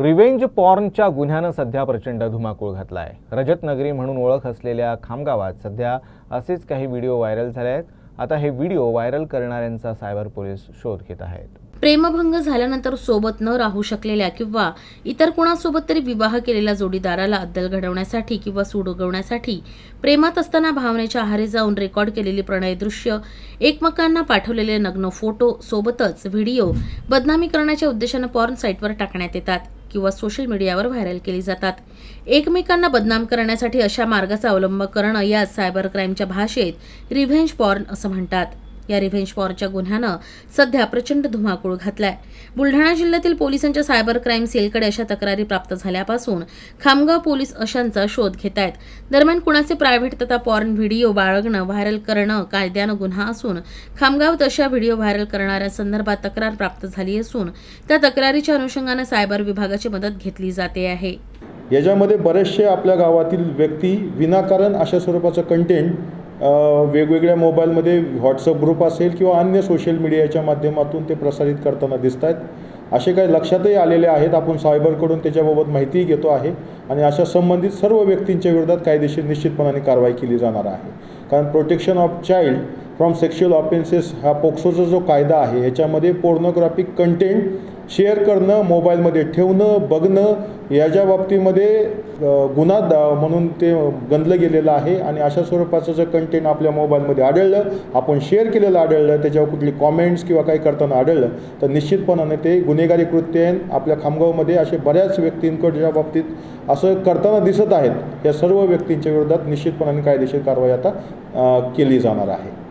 Revenge पॉर्नच्या गुन्ह्यानं सध्या प्रचंड धुमाकूळ घातला आहे रजतनगरी म्हणून ओळख असलेल्या खामगावात सध्या असेच काही व्हिडिओ व्हायरल झाले आहेत. आता हे व्हिडिओ व्हायरल करणाऱ्यांचा सायबर पोलीस शोध घेत आहेत. प्रेमभंग झाल्यानंतर सोबत न राहू शकलेल्या किंवा इतर कोणासोबत तरी विवाह केलेल्या जोडीदाराला अद्दल घडवण्यासाठी किंवा सूड उगवण्यासाठी प्रेमात असताना भावनेच्या आहारी जाऊन रेकॉर्ड केलेली प्रणय दृश्य एकमेकांना पाठवलेले नग्न फोटो सोबतच व्हिडिओ बदनामी करण्याच्या उद्देशानं पॉर्न साईटवर टाकण्यात येतात. किंवा सोशल मीडियावर व्हायरल केली जातात. एकमेकांना बदनाम करण्यासाठी अशा मार्गाचा अवलंब करणं या सायबर क्राईमच्या भाषेत रिव्हेंज पॉर्न असं म्हणतात. या रिव्हेंज पॉरच्या गुन्ह्यानं सध्या प्रचंड धुमाकूळ घातलाय. बुलढाणा जिल्ह्यातील पोलिसांच्या सायबर क्राईम सेलकडे अशा तक्रारी प्राप्त झाल्यापासून खामगाव पोलीस अशांचा शोध घेत आहेत दरम्यान कुणाचे प्रायव्हेट तथा पॉर्न व्हिडिओ बाळगणं व्हायरल करणं कायद्यानं गुन्हा असून खामगावात अशा व्हिडिओ व्हायरल करणाऱ्या संदर्भात तक्रार प्राप्त झाली असून त्या तक्रारीच्या अनुषंगानं सायबर विभागाची मदत घेतली जाते आहे. याच्यामध्ये बरेचसे आपल्या गावातील व्यक्ती विनाकारण अशा स्वरूपाचं कंटेंट वेगवेगळ्या मोबाईलमध्ये व्हॉट्सअप ग्रुप असेल किंवा अन्य सोशल मीडियाच्या माध्यमातून ते प्रसारित करताना दिसत आहेत असे काही लक्षातही आलेले आहेत. आपण सायबरकडून त्याच्याबाबत माहितीही घेतो आहे आणि अशा संबंधित सर्व व्यक्तींच्या विरोधात कायदेशीर निश्चितपणाने कारवाई केली जाणार आहे. कारण protection of child from sexual offences हा पोक्सोचा जो कायदा आहे ह्याच्यामध्ये पोर्नोग्राफिक कंटेंट शेअर करणं मोबाईलमध्ये ठेवणं बघणं याच्या बाबतीमध्ये गुन्हा दा म्हणून ते गणलं गेलेलं आहे आणि अशा स्वरूपाचं जर कंटेंट आपल्या मोबाईलमध्ये आढळलं आपण शेअर केलेलं आढळलं त्याच्यावर कुठली कॉमेंट्स किंवा काही करताना आढळलं तर निश्चितपणाने ते गुन्हेगारी कृत्य आपल्या खामगावमध्ये असे बऱ्याच व्यक्तींकडच्या बाबतीत असं करताना दिसत आहेत या सर्व व्यक्तींच्या विरोधात निश्चितपणाने कायदेशीर कारवाई आता केली जाणार आहे.